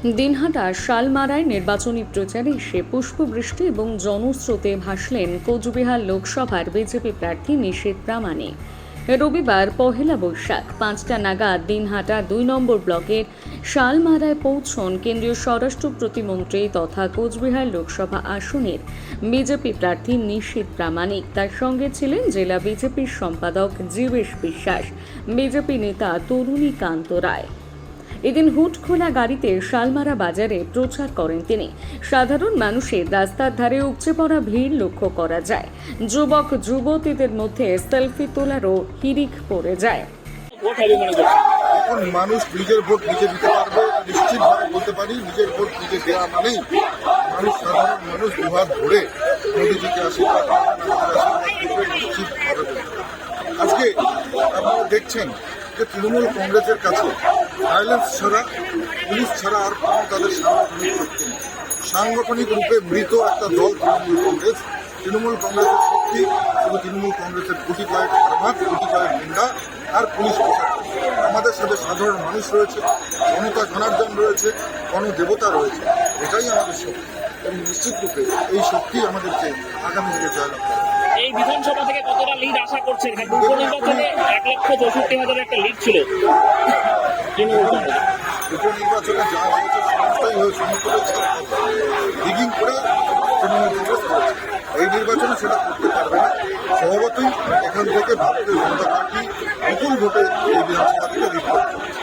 দিনহাটা শালমারায় নির্বাচনী প্রচারে এসে পুষ্পবৃষ্টি এবং জনস্রোতে ভাসলেন কোচবিহার লোকসভার বিজেপি প্রার্থী নিশীত প্রামাণিক। রবিবার পহেলা বৈশাখ, পাঁচটা নাগাদ দিনহাটা দুই নম্বর ব্লকের শালমারায় পৌঁছন কেন্দ্রীয় স্বরাষ্ট্র প্রতিমন্ত্রী তথা কোচবিহার লোকসভা আসনের বিজেপি প্রার্থী নিশীত প্রামাণিক। তার সঙ্গে ছিলেন জেলা বিজেপির সম্পাদক জীবেশ বিশ্বাস, বিজেপি নেতা তরুণী কান্ত রায়। এদিন হুট খোলা গাড়িতে শালমারা বাজারে প্রচার করেন তিনি। সাধারণ মানুষের রাস্তার ধারে উপচে পড়া ভিড় লক্ষ্য করা যায়। যুবক যুবতীদের মধ্যে সেলফি তোলারও হিরিক পড়ে যায়। মনে এখন মানুষ নিজের ভোট নিজে দিতে পারবে নিশ্চিতভাবে বলতে পারি নিজের ভোট নিজে দেওয়া মানেই মানুষ সাধারণ মানুষ দুহাত ধরে মোদীজিকে আশীর্বাদ পারি। আজকে আপনারা দেখছেন যে তৃণমূল কংগ্রেসের কাছে ভায়োলেন্স ছাড়া, পুলিশ ছাড়া আর কোনো তাদের সাংগঠনিক শক্তি নেই। সাংগঠনিক রূপে মৃত একটা দল তৃণমূল কংগ্রেস। তৃণমূল কংগ্রেসের শক্তি শুধু তৃণমূল কংগ্রেসের গুটি কয়েক প্রভাব গুটি কয়েক গুন্ডা আর পুলিশ প্রশাসন। আমাদের সাথে সাধারণ মানুষ রয়েছে, জনতা জনার্দন রয়েছে, গণদেবতা রয়েছে। এটাই আমাদের শক্তি। এবং নিশ্চিত রূপে এই শক্তি আমাদেরকে আগামী দিনে জয়লাভ করে এই বিধানসভা থেকে কতটা লিড আশা করছেন? উপনির্বাচনে এক লক্ষ চৌষট্টি হাজারের একটা লিড ছিল। হয়ে এই নির্বাচনে সেটা করতে পারবে না। স্বভাবতই এখান থেকে ভারতীয় জনতা পার্টি বিপুল ভোটে এই বিধানসভা